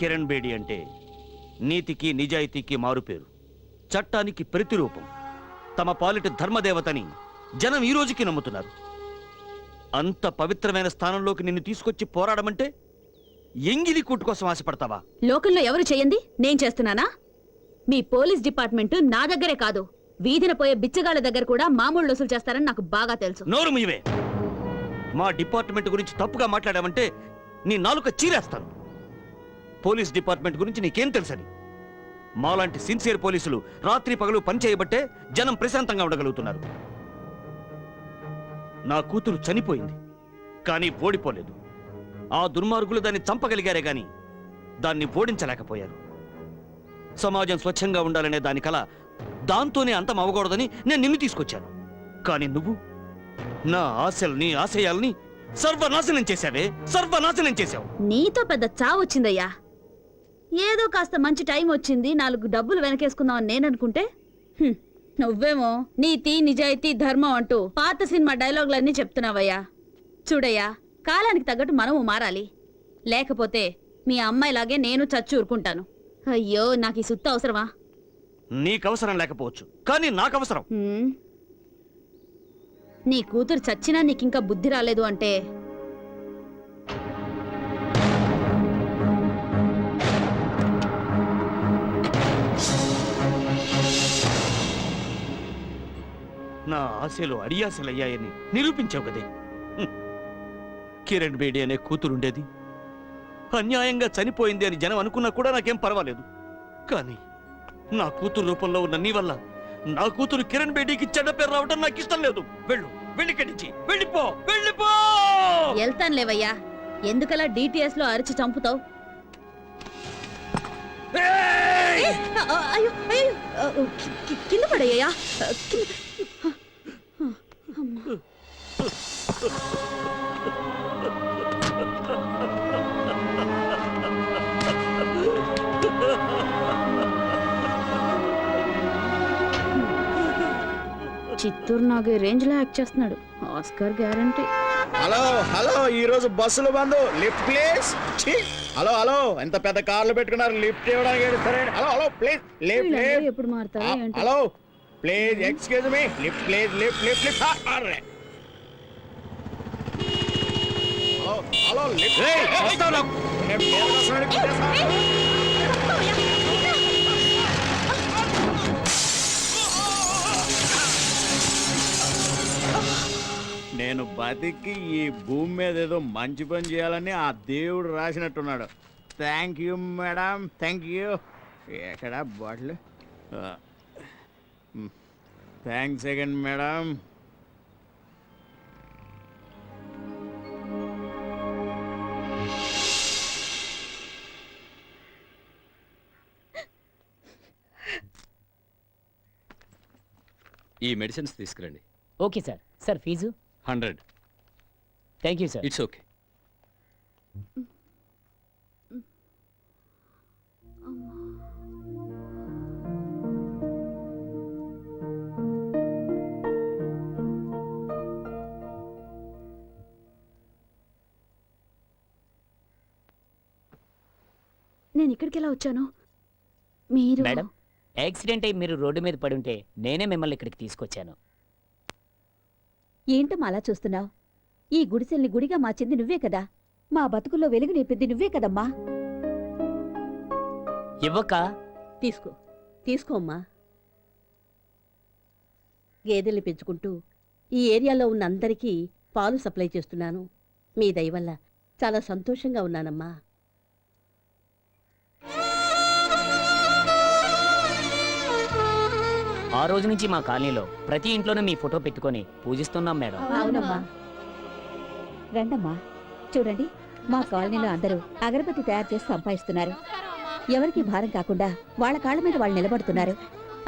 కిరణ్ బేడి అంటే నీతికి నిజాయితీకి మారుపేరు చట్టానికి ప్రతిరూపం. తమ పాలిట ధర్మదేవతని జనం ఈ రోజుకి నమ్ముతున్నారు. అంత పవిత్రమైన స్థానంలోకి నిన్ను తీసుకొచ్చి పోరాడమంటే ఎంగిలి కూటు కోసం ఆశపడతావా? లోకంలో ఎవరు చేయండి నేను చేస్తున్నానా? మీ పోలీస్ డిపార్ట్మెంట్ నా దగ్గరే కాదు. వీధిన పోయే బిచ్చగాళ్ళ దగ్గర కూడా మామూలు వసూలు చేస్తారని నాకు బాగా తెలుసు. నోరు మీవే మా డిపార్ట్మెంట్ గురించి తప్పుగా మాట్లాడామంటే నీ నాలుక చీరేస్తాను. పోలీస్ డిపార్ట్మెంట్ గురించి నీకేం తెలుసని? మాలాంటి సిన్సియర్ పోలీసులు రాత్రి పగలు పనిచేయబట్టే జనం ప్రశాంతంగా ఉండగలుగుతున్నారు. నా కూతురు చనిపోయింది కానీ ఓడిపోలేదు. ఆ దుర్మార్గులు దాన్ని చంపగలిగారే గాని దాన్ని ఓడించలేకపోయారు. సమాజం స్వచ్ఛంగా ఉండాలనే దాని కల దాంతోనే అంతం అవ్వకూడదని నేను నిన్ను తీసుకొచ్చాను. కానీ నువ్వు నా ఆశల్ని ఆశయాల్ని సర్వనాశనం చేశావే సర్వనాశనం చేశావు. నీతో పెద్ద చావు వచ్చిందయ్యా ఏదో కాస్త మంచి టైం వచ్చింది నాలుగు డబ్బులు వెనకేసుకుందామని నేననుకుంటే? నువ్వేమో నీతి నిజాయితీ ధర్మం అంటూ పాత సినిమా డైలాగులన్నీ చెప్తున్నావయ్యా. చూడయ్యా కాలానికి తగ్గట్టు మనము మారాలి. లేకపోతే మీ అమ్మాయిలాగే నేను చచ్చి ఊరుకుంటాను. అయ్యో నాకు ఈ సుత్త అవసరమా? నీకు అవసరం లేకపోవచ్చు కానీ నాకు అవసరం. నీ కూతురు చచ్చినా నీకింకా బుద్ధి రాలేదు అంటే నా ఆశలు అడియాశలయ్యాయని నిరూపించావు కదే. కిరణ్ బేడి అనే కూతురుండేది. అన్యాయంగా చనిపోయింది అని జనం అనుకున్నా కూడా నాకేం పర్వాలేదు. కానీ నా కూతురు రూపంలో ఉన్న నీ వల్ల నా కూతురు కిరణ్ బేడీకి చెడ్డ పేరు రావడం నాకు ఇష్టం లేదు. వెళ్ళు వెళ్ళిక్కడి వెళ్ళిపో వెళ్ళిపో వెళ్తాను లేవయ్యా. ఎందుకలా డిటిఎస్లో అరిచి చంపుతావు! అయ్యో అయ్యో కింద పడయ్యా. చిత్తూరు నాగే రేంజ్లో యాక్ట్ చేస్తున్నాడు. Oscar guarantee. హలో హలో ఈ రోజు బస్సులు bandh. Lift please! Hello hello ఎంత పెద్ద కార్లు పెట్టుకున్నారు లిఫ్ట్ ఇవ్వడానికి హలో హలో ప్లీజ్. లిఫ్ట్ ఎప్పుడు మారుతారో? ఏంటో? Hello please excuse me lift please lift lift lift అరే హలో హలో లిఫ్ట్ వస్తావు. నేను బతికి ఈ భూమి మీద ఏదో మంచి పని చేయాలని ఆ దేవుడు రాసినట్టున్నాడు. Thank you madam thank you ఎక్కడ బాటిల్? థ్యాంక్స్ అగైన్ మేడం ఈ మెడిసిన్స్ తీసుకురండి. Okay sir sir fee hundred thank you sir it's okay నేను ఇక్కడికి ఎలా వచ్చాను? మీరు మేడం యాక్సిడెంట్ అయి మీరు రోడ్డు మీద పడి ఉంటే నేనే మిమ్మల్ని ఇక్కడికి తీసుకొచ్చాను. ఏంటమ్మా అలా చూస్తున్నావు? ఈ గుడిసెల్ని గుడిగా మార్చింది నువ్వే కదా. మా బతుకుల్లో వెలుగు నింపింది నువ్వే కదమ్మా. ఇవ్వక. తీసుకో తీసుకో అమ్మా. గేదెల్ని పెంచుకుంటూ ఈ ఏరియాలో ఉన్న అందరికీ పాలు సప్లై చేస్తున్నాను. మీ దయ వల్ల చాలా సంతోషంగా ఉన్నానమ్మా. ఆ రోజు నుంచి మా కాలనీలో ప్రతి ఇంట్లోనూ మీ ఫోటో పెట్టుకొని పూజిస్తున్నాం మేడం. అవునమ్మా. రండమ్మా. చూడండి మా కాలనీలో అందరూ అగరబత్తి తయారు చేసి సంపాదిస్తున్నారు. ఎవరికి భారం కాకుండా వాళ్ళ కాళ్ళ మీద వాళ్ళు నిలబడుతున్నారు.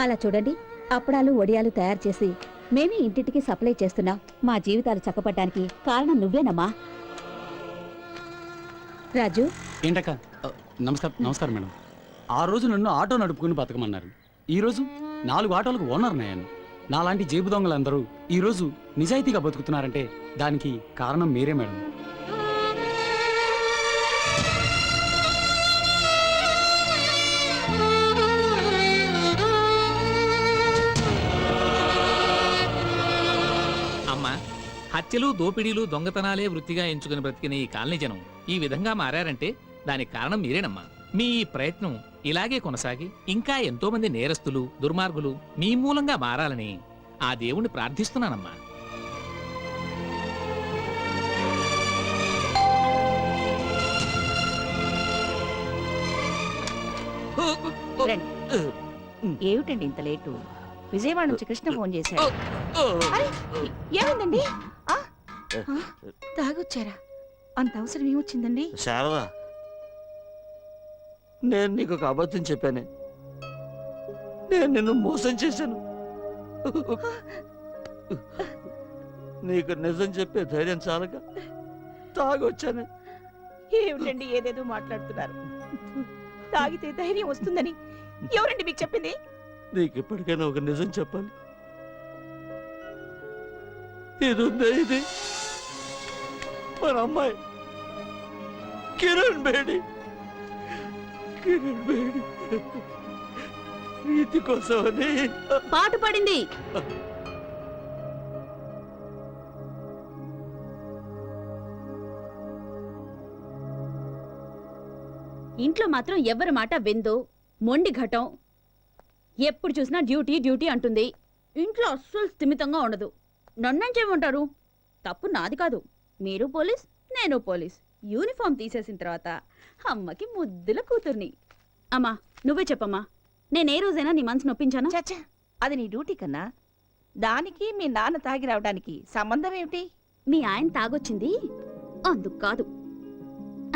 అలా చూడండి అప్పడాలు వడియాలు తయారు చేసి మేమే ఇంటింటికి సప్లై చేస్తున్నాం. మా జీవితాలు చక్కపడ్డానికి కారణం నువ్వేనమ్మా. రాజు. ఏంటక్క? నమస్కారం నమస్కారం మేడం. ఆ రోజు నన్ను ఆటో నడుపుకుని బతకమన్నారు. ఈ రోజు? నాలుగు ఆటోలకు ఓనర్ నేను నాలాంటి జేబు దొంగలందరూ ఈరోజు నిజాయితీగా బతుకుతున్నారంటే దానికి కారణం మీరే మేడం. అమ్మా హత్యలు దోపిడీలు దొంగతనాలే వృత్తిగా ఎంచుకుని బ్రతికిన ఈ కాలనీ జనం ఈ విధంగా మారారంటే దానికి కారణం మీరేనమ్మా. మీ ఈ ప్రయత్నం ఇలాగే కొనసాగి ఇంకా ఎంతో మంది నేరస్తులు దుర్మార్గులు మీ మూలంగా మారాలని ఆ దేవుణ్ణి ప్రార్థిస్తున్నానమ్మా. ఏమిటండి ఇంత లేటు? విజయవాడ నుంచి కృష్ణ ఫోన్ చేశాడు. అరే, ఏమైందండి? తాగొచ్చారా? అంత అవసరం ఏమొచ్చిందండి? శారదా నేను నీకు ఒక అబద్ధం చెప్పానే. నేను నిన్ను మోసం చేశాను. నీకు నిజం చెప్పే ధైర్యం చాలక తాగొచ్చాను. ఏమిటండి ఏదేదో మాట్లాడుతున్నారు? తాగితే ధైర్యం వస్తుందని ఎవరండి మీకు చెప్పింది? నీకు ఇప్పటికైనా ఒక నిజం చెప్పాలి. ఇది ఉందే ఇది. మన అమ్మాయి కిరణ్ బేడి. కిరణ్ కోసమని పాటు పడింది. ఇంట్లో మాత్రం ఎవరి మాట విందు. మొండి ఘటం. ఎప్పుడు చూసినా డ్యూటీ డ్యూటీ అంటుంది. ఇంట్లో అస్సలు స్థిమితంగా ఉండదు. నన్నేం చేయమంటారు? తప్పు నాది కాదు. మీరు పోలీస్ నేను పోలీస్. యూనిఫామ్ తీసేసిన తర్వాత అమ్మకి ముద్దుల కూతుర్ని. అమ్మా నువ్వే చెప్పమ్మా నేను ఏ రోజైనా నీ మనసు నొప్పించానా? చచ్చా అది నీ డ్యూటీ కన్నా. దానికి మీ నాన్న తాగి రావడానికి సంబంధం ఏమిటి? మీ ఆయన తాగొచ్చింది? అందుకు కాదు.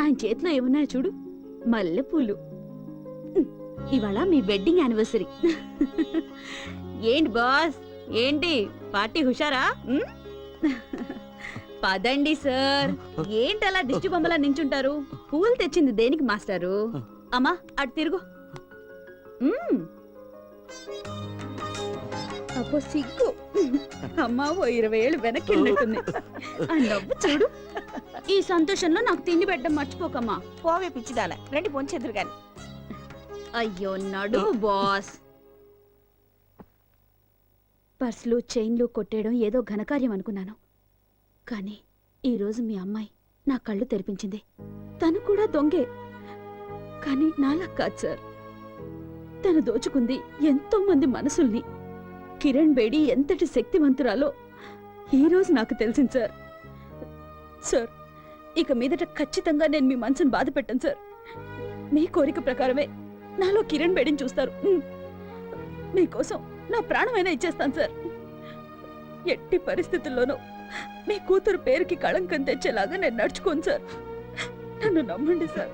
ఆయన చేతిలో ఏమున్నాయో చూడు మల్లెపూలు. ఇవాళ మీ వెడ్డింగ్ యానివర్సరీ. ఏంటి బాస్? ఏంటి? పార్టీ హుషారా? పదండి సార్. ఏంటి అలా దిష్టి బొమ్మలా నించుంటారు? పూలు తెచ్చింది దేనికి మాస్టారు? అమ్మా అటు తిరుగు. అబ్బో సిగ్గు. అమ్మా ఓ ఇరవై ఏళ్ళు వెనక్కి వెళ్ళినట్టుంది ఆ నవ్వు చూడు. ఈ సంతోషంలో నాకు తిండి పెట్టడం మర్చిపోకమ్మా. పోవే పిచ్చిదాన. రండి పొంచెదురు గాని. అయ్యో నడు బాస్. పర్సులు చైన్లు కొట్టేయడం ఏదో ఘనకార్యం అనుకున్నాను. కానీ ఈరోజు మీ అమ్మాయి నా కళ్ళు తెరిపించింది. తను కూడా దొంగే. కానీ నాలా కాదు సార్. తను దోచుకుంది ఎంతో మంది మనసుల్ని. కిరణ్ బేడి ఎంతటి శక్తివంతురాలో ఈరోజు నాకు తెలిసింది సార్. సార్ ఇక మీదట ఖచ్చితంగా నేను మీ మనసును బాధ పెట్టాను సార్. మీ కోరిక ప్రకారమే నాలో కిరణ్ బేడిని చూస్తారు. మీకోసం నా ప్రాణమైనా ఇచ్చేస్తాను సార్. ఎట్టి పరిస్థితుల్లోనూ మీ కూతురు పేరుకి కళంకం తెచ్చేలాగా నేను నడుచుకోను సార్. నన్ను నమ్మండి సార్.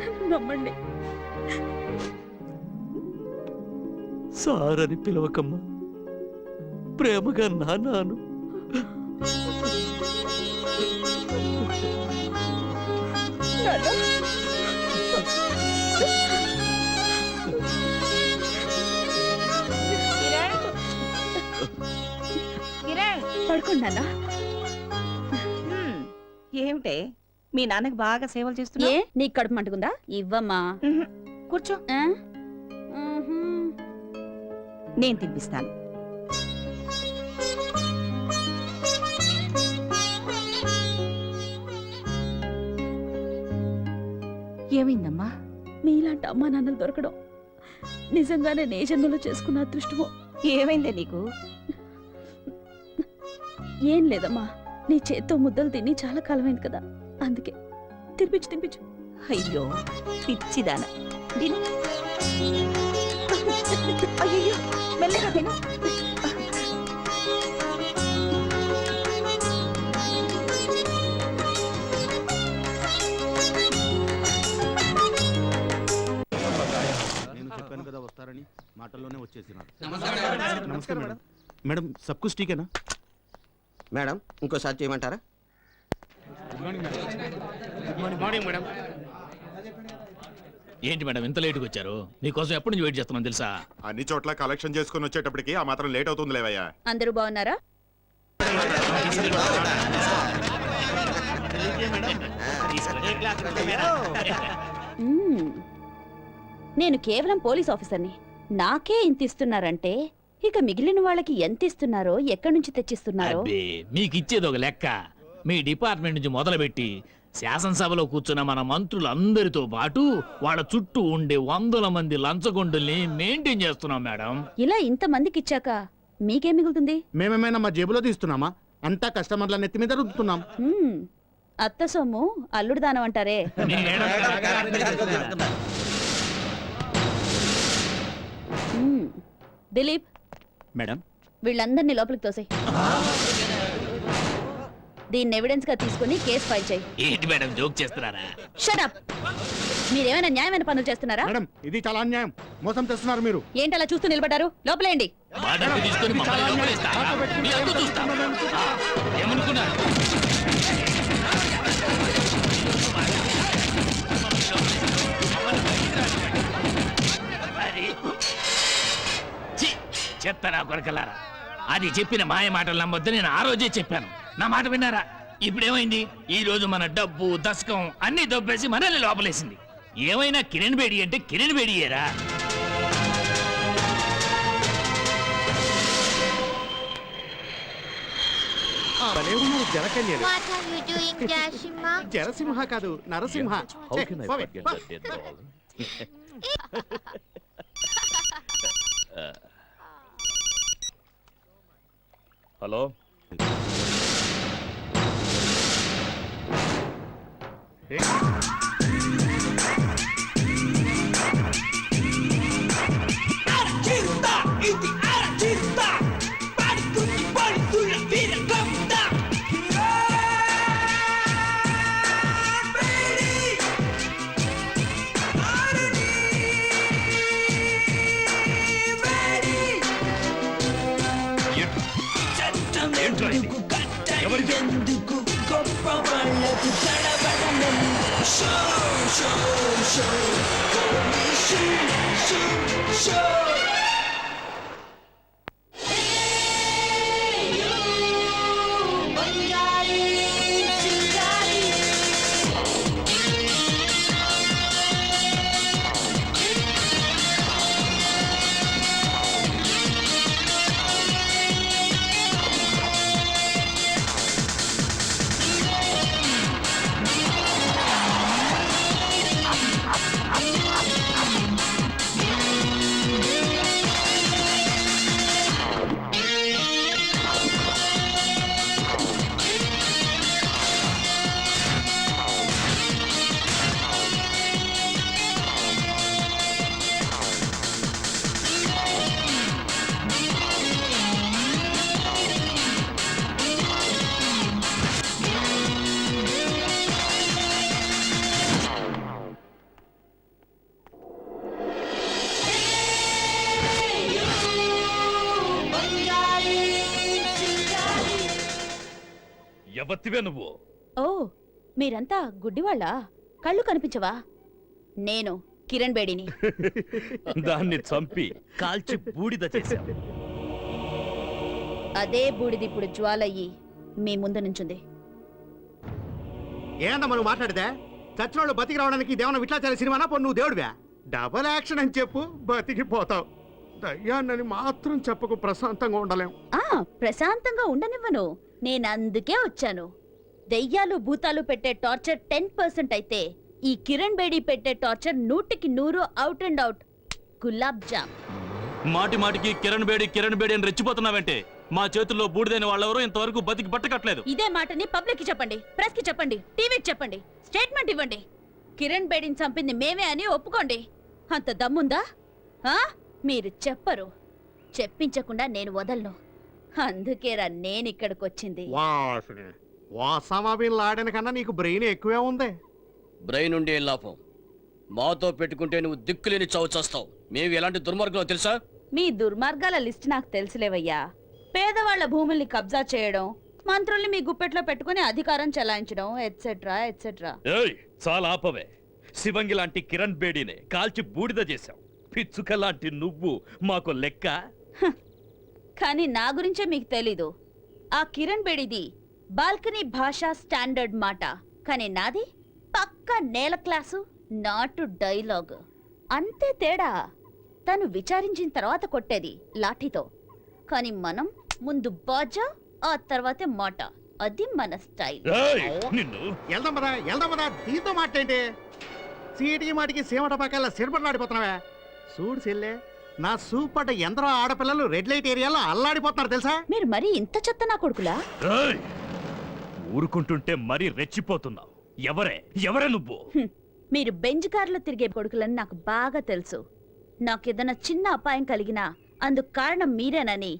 నన్ను నమ్మండి. సార్ అని పిలవకమ్మా. ప్రేమగా నాన్నాను కిరణ్ పడుకోండి నాన్న. ఏమిటే? మీ నాన్నకి బాగా సేవలు ఏ? చేస్తున్నా నీకు కడుపు మంటుకుందా ఇవ్వమ్మా. కూర్చో. ఆ? నేను తినిపిస్తాను. ఏమైందమ్మా? మీలాంటి అమ్మా నాన్నలు దొరకడం నిజంగానే నే జన్మలో చేసుకున్న అదృష్టమో. ఏమైందే నీకు? ఏం లేదమ్మా. నీ చేత్తో ముద్దలు తిని చాలా కాలమైంది కదా. అందుకే తినిపించు తినిపించు. అయ్యో పిచ్చిదాన. అయ్యో మెల్లగా చెప్పాను కదా వస్తారని మాటల్లోనే వచ్చేసినారు. నమస్తే మేడం. మేడం సబ్కు స్టీకేనా మేడం ఇంకోసారి చేయమంటారా? ఏంటి మేడం ఇంత లేటుగా వచ్చారు? మీకోసం ఎప్పటి నుంచి వెయిట్ చేస్తున్నాను తెలుసా? అన్ని చోట్ల కలెక్షన్ చేసుకుని వచ్చేటప్పటికి ఆ మాత్రం లేట్ అవుతుంది లేవయ్యా. అందరూ బాగున్నారా. నేను కేవలం పోలీస్ ఆఫీసర్ని. నాకే ఇంత ఇస్తున్నారంటే ఇక మిగిలిన వాళ్ళకి ఎంత ఇస్తున్నారో ఎక్కడి నుంచి తెచ్చిస్తున్నారో? అబ్బే మీకు ఇచ్చేది ఒక లెక్క. మీ డిపార్ట్మెంట్ నుంచి మొదలుపెట్టి శాసనసభలో కూర్చున్న మన మంత్రులందరితో పాటు వాళ్ళ చుట్టూ ఉండే వందల మంది లంచగొండుల్ని మెయింటైన్ చేస్తున్నాం మేడం. ఇలా ఇంత మందికి ఇచ్చాక మీకేం మిగులుతుంది? మేమేమైనా మా జేబులో తీస్తున్నామా? అంతా కస్టమర్ల నెత్తి మీద రుద్దుతున్నాం. హ్మ్, అత్త సొమ్ము అల్లుడు దానం అంటారే. హ్మ్. దిలీప్ మేడం. వీళ్ళందరినీ లోపలికి తోసేయ్. దీన్ని ఎవిడెన్స్గా తీసుకుని కేసు ఫైల్ చేయి. ఏంటి మేడం జోక్ చేస్తున్నారా? షటప్ మీరేమైనా న్యాయమైన పనులు చేస్తున్నారా? మేడం ఇది చాలా అన్యాయం. మోసం చేస్తున్నారు మీరు. ఏంటి అలా చూస్తూ నిలబడ్డారు? లోపలేండి తీసుకొని మమ్మల్ని లోపలేస్తారా? మీ అంతు చూస్తాం. ఆ, ఏమనుకున్నారు? చెత్తనా కొరకలారా? అది చెప్పిన మాయ మాటలు నమ్మొద్దు నేను ఆ రోజే చెప్పాను. నా మాట విన్నారా? ఇప్పుడేమైంది? ఈ రోజు మన డబ్బు దశకం అన్ని దొబ్బేసి మనల్ని లోపలేసింది. ఏమైనా కిరణ్ బేడి అంటే Kiran బేడియేరా? జరకన్యలు What are you doing, Jashima? జరసింహ కాదు నరసింహ. ఛే, పోవే, పో. హలో? show, show, show. ఎవత్తివే నువ్వు. ఓ మీరంతా గుడ్డివాళ్ళా? కళ్ళు కనిపించవా? నేను కిరణ్ బేడిని. దాన్ని చంపి కాల్చి బూడిద చేశావు. అదే బూడిది ఇప్పుడు జ్వాలయ్యి మీ ముందు నుంచుంది. ఏంటమ్మా నువ్వు మాట్లాడితే? చచ్చినోళ్ళు బతికి రావడానికి ఇదేమన్నా విట్లాచారి సినిమానా? పో నువ్వు దేవుడివా? డబల్ యాక్షన్ అని చెప్పు బతికిపోతావు దయ్యాన్నని మాత్రం చెప్పకు ప్రశాంతంగా ఉండలేం. ఆ ప్రశాంతంగా ఉండనివ్వను. నేను అందుకే వచ్చాను. దెయ్యాలు భూతాలు పెట్టే టార్చర్ టెన్ పర్సెంట్ అయితే ఈ కిరణ్ బేడి పెట్టే టార్చర్ నూటికి నూరు out and out gulab jam. మాటి మాటికి కిరణ్ బేడి కిరణ్ బేడి అని రెచ్చిపోతున్నావంటే? మా చేతుల్లో బూడిదైన వాళ్ళెవరూ ఇంతవరకు బతికి పట్టకట్లేదు ఇదే మాటని పబ్లిక్కి చెప్పండి ప్రెస్కి చెప్పండి టీవీకి చెప్పండి స్టేట్మెంట్ ఇవ్వండి. కిరణ్ బేడిని చంపింది మేమే అని ఒప్పుకోండి. అంత దమ్ముందా? ఆ? మీరు చెప్పరు. చెప్పించకుండా నేను వదలను. అందుకేరా నేను ఇక్కడికి వచ్చింది వాసనే. వాసామా బిన్ లాడెన్ కన్నా నీకు బ్రెయిన్ ఎక్కువే ఉంది. బ్రెయిన్ ఉండే లాభం? మాతో పెట్టుకుంటే నువ్వు దిక్కులేని చావు చేస్తావు. మేము ఎలాంటి దుర్మార్గులో తెలుసా? మీ దుర్మార్గాల లిస్ట్ నాకు తెలుసులేవయ్యా. పేదవాళ్ళ భూముల్ని కబ్జా చేయడం మంత్రుల్ని మీ గుప్పెట్లో పెట్టుకుని అధికారం చెలాయించడం ఎట్సెట్రా ఎట్సెట్రా ఏయ్ చాలా ఆపవే. శివంగి లాంటి కిరణ్ బేడినే కాల్చి బూడిద చేశావు. పిచ్చుక లాంటి నువ్వు మాకు లెక్క? కానీ నా గురించే మీకు తెలీదు. ఆ కిరణ్ బేడిది బాల్కనీ భాషా స్టాండర్డ్ మాట. కానీ నాది పక్కా నేల క్లాసు నాటు డైలాగ్. అంతే తేడా. తను విచారించిన తర్వాత కొట్టేది లాఠీతో. కానీ మనం ముందు బాజా ఆ తర్వాతే మాట. అది మన స్టైల్. నిన్ను. వెళ్దాం పదా వెళ్దాం పదా దీంతో మాట్లాంటి సీటీ మాటికి సీమట పక్కల సిరపట్లాడిపోతున్నావా చూడు చెల్లె నా సూపర్ ఎందరో ఆడపిల్లలు రెడ్ లైట్ ఏరియాలో అల్లాడిపోతున్నారు తెలుసా? మీరు మరీ ఇంత చెత్త నా కొడుకులా? ఏయ్! ఊరుకుంటుంటే మరీ రెచ్చిపోతున్నావు. ఎవరే? ఎవరే నువ్వు? మీరు బెంజ్ కార్లో తిరిగే కొడుకులని నాకు బాగా తెలుసు. నాకేదైనా చిన్న అపాయం కలిగినా అందుకు కారణం మీరేనని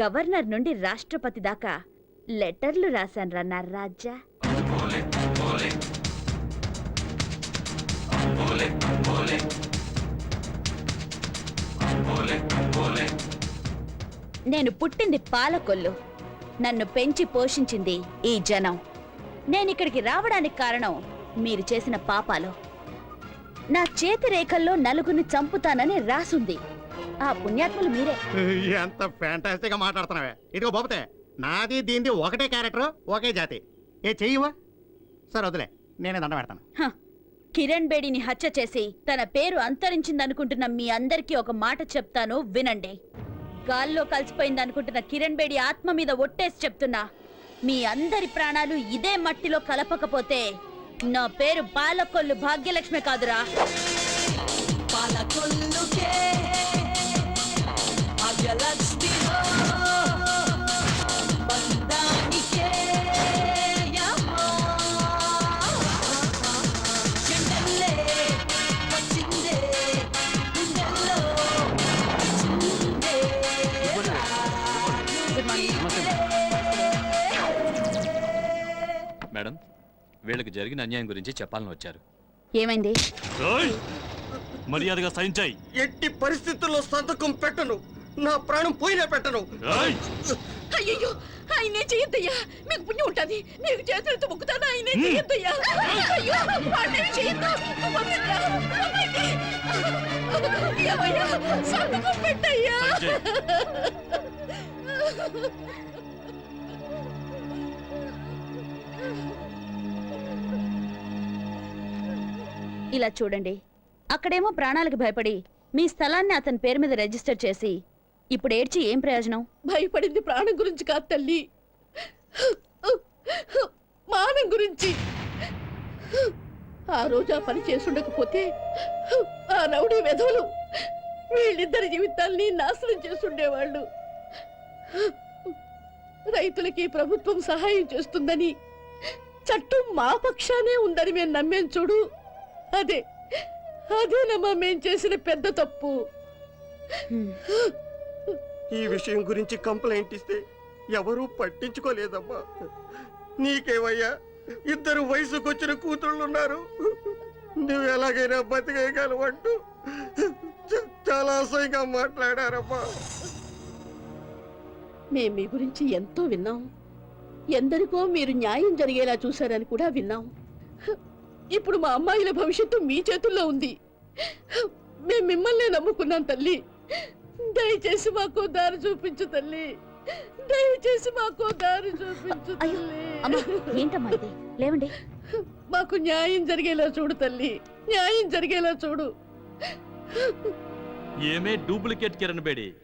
గవర్నర్ నుండి రాష్ట్రపతి దాకా లెటర్లు రాశాను రా నా రాజా నేను పుట్టింది పాలకొల్లు. నన్ను పెంచి పోషించింది ఈ జనం. నేను ఇక్కడికి రావడానికి కారణం మీరు చేసిన పాపాలు. నా చేతి రేఖల్లో నలుగురిని చంపుతానని రాసుంది. ఆ పుణ్యాత్ములు మీరే. ఎంత ఫ్యాంటాస్టిక్గా మాట్లాడుతున్నావే. ఇదిగో బాబుతే నాది దీంది ఒకటే క్యారెక్టర్ ఒకే జాతి. ఏ చెయ్యవా? సరే వదిలే నేనే దండ పెడతాను. హ, కిరణ్ బేడిని హత్య చేసి తన పేరు అంతరించిందనుకుంటున్న మీ అందరికీ ఒక మాట చెప్తాను వినండి. గాల్లో కలిసిపోయింది అనుకుంటున్న కిరణ్ బేడి ఆత్మ మీద ఒట్టేసి చెప్తున్నా. మీ అందరి ప్రాణాలు ఇదే మట్టిలో కలపకపోతే నా పేరు బాలకొల్లు భాగ్యలక్ష్మి కాదురా. పాలకొల్లు వీళ్ళకి జరిగిన అన్యాయం గురించి చెప్పాలని వచ్చారు. ఏమైంది! మర్యాదగా సహించాయి ఎట్టి పరిస్థితుల్లో సంతకం పెట్టను. నా ప్రాణం పోయినా పెట్టను. అయ్యో ఆయనే చెయ్యొద్దయ్యా మీకు పుణ్యం ఉంటుంది. మీకు చేతులతో మొక్కుతాను. ఆయనే చెయ్యొద్దయ్యా అయ్యో! వాడిని చెయ్యొద్దు వదలరా, వదలండి. ఏమయ్యా, సంతకం పెట్టయ్యా. ఇలా చూడండి. అక్కడేమో ప్రాణాలకు భయపడి మీ స్థలాన్ని అతని పేరు మీద రిజిస్టర్ చేసి ఇప్పుడు ఏడ్చి ఏం ప్రయోజనం? భయపడింది ప్రాణం గురించి కాదు తల్లి. మానం గురించి. ఆ రోజు ఆ పని చేసుండకపోతే ఆ రౌడీ వెధవులు వీళ్ళిద్దరి జీవితాల్ని నాశనం చేసుండేవాళ్ళు. రైతులకి ప్రభుత్వం సహాయం చేస్తుందని చట్టం మా పక్షానే ఉందని మేము నమ్మేం చూడు. అదే అదేనమ్మా మేం చేసిన పెద్ద తప్పు. ఈ విషయం గురించి కంప్లైంట్ ఇస్తే ఎవరూ పట్టించుకోలేదమ్మా. నీకేమయ్యా? ఇద్దరు వయసుకొచ్చిన కూతుళ్ళున్నారు. నువ్వు ఎలాగైనా బతికేయగలవంటూ చాలా అసహ్యంగా మాట్లాడారమ్మా. మేం మీ గురించి ఎంతో విన్నాం. ఎందరికో మీరు న్యాయం జరిగేలా చూశారని కూడా విన్నాం. ఇప్పుడు మా అమ్మాయిల భవిష్యత్తు మీ చేతుల్లో ఉంది. మేం మిమ్మల్నే నమ్ముకున్నాం తల్లి. దయచేసి మాకు దారి చూపించు తల్లి. దయచేసి మాకు దారి చూపించు అయ్యో, అమ్మా తల్లి. ఏంటమ్మా ఇది? లేవండి. మాకు న్యాయం జరిగేలా చూడు తల్లి. న్యాయం జరిగేలా చూడు. ఏమే డూప్లికేట్ కిరణ్ బేడి?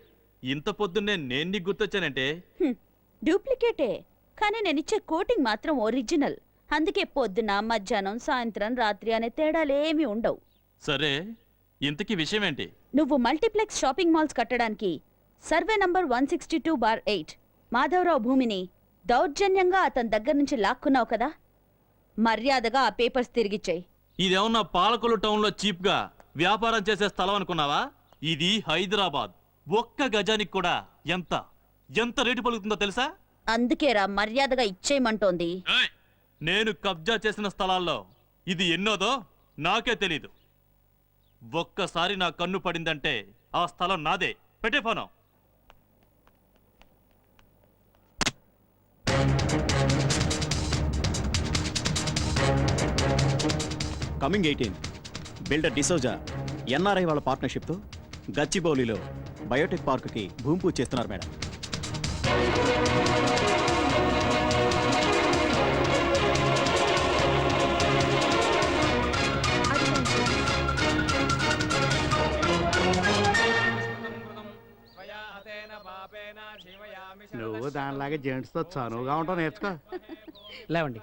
ఇంత పొద్దున్నే నేను నీకు గుర్తొచ్చానంటే? డూప్లికేటే. కానీ నేను ఇచ్చే కోటింగ్ మాత్రం ఒరిజినల్. అందుకే పొద్దున మధ్యాహ్నం సాయంత్రం రాత్రి అనే తేడాలేమీ ఉండవు. సరే ఇంతకీ విషయం ఏంటి నువ్వు మల్టీప్లెక్స్ షాపింగ్ మాల్స్ కట్టడానికి survey number one sixty two bar eight Madhavarao భూమిని దౌర్జన్యంగా అతని దగ్గర నుంచి లాక్కున్నావు కదా? మర్యాదగా ఆ పేపర్స్ తిరిగిచ్చేయి. ఇదేమన్నా పాలకొల్లు టౌన్లో చీప్గా వ్యాపారం చేసే స్థలం అనుకున్నావా? ఇది హైదరాబాద్. ఒక్క గజానికి కూడా ఎంత? ఎంత రేటు పలుకుతుందో తెలుసా? అందుకేరా మర్యాదగా ఇచ్చేయమంటోంది! నేను కబ్జా చేసిన స్థలాల్లో ఇది ఎన్నోదో నాకే తెలీదు. ఒక్కసారి నా కన్ను పడిందంటే ఆ స్థలం నాదే. పెట్టే phone. Coming eighteen. Builder D'Souza NRI వాళ్ళ పార్ట్నర్షిప్తో గచ్చిబౌలిలో బయోటెక్ పార్కుకి భూమి పూజ చేస్తున్నారు మేడం. దానిలాగా జెంట్స్తో చనువుగా ఉంటావు నేర్చుకో. లేవండి.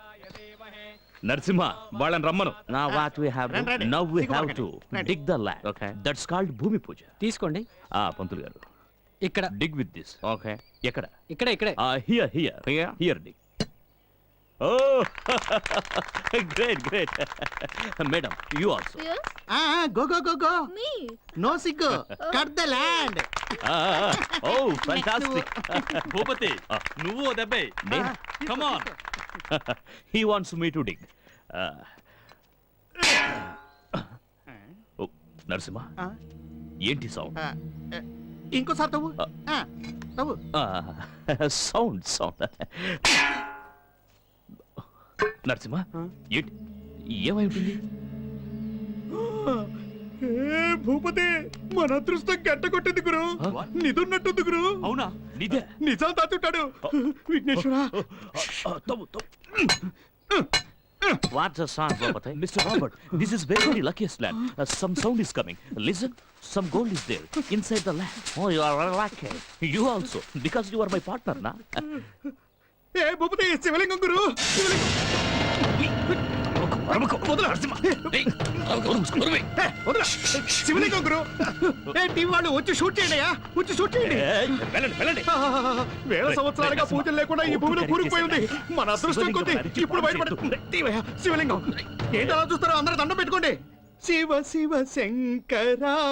నరసింహ వాళ్ళని రమ్మను. నా వాట్ వి హావ్ రండి, రండి. Now we have. To. Dig the land okay that's called bhoomi puja తీసుకోండి. ఆ పంతులు గారు. ఇక్కడ. డిగ్ విత్ దిస్ ఓకే ఎక్కడ? ఇక్కడే ఇక్కడే. ఆ here here Here? Here dig great great madam you also ఆ గో గో గో గో మీ నో సిగ్గు cut the land oh fantastic Bhupathi నువ్వు దెబ్బే come on he wants me to dig Narasimha ఏంటి sound ఇంకోసారి తవ్వు తవ్వు సౌండ్ సౌండ్ నరసింహ ఏంటి ఏమై ఉంటుంది ఏ భూపతి మన అదృష్టం గట్ట కొట్టింది గురు నిదున్నట్టుంది గురు అవునా నిదే నిజం దాచుంటాడు విఘ్నేశ్వరా What's the sound, Bapate? Mr. Robert, this is very, luckiest land. Uh, some sound is coming. Listen, some gold is there inside the land. Oh, you are lucky. You also, because you are my partner, na? ఏ భూపతి శివలింగం గురు. వదలు. శివలింగం గురు. ఏ వాళ్ళు వచ్చి shoot చేయండి వచ్చి shoot చేయండి. వేల సంవత్సరాలుగా పూజలు లేకుండా ఈ భూమిలో కూరుకుపోయి ఉంది. మన అదృష్టం కొద్ది ఇప్పుడు బయటపడుతుంది శివలింగం. ఏంటి అలా చూస్తారో అందరూ దండం పెట్టుకోండి. శివ శివ శంకరా.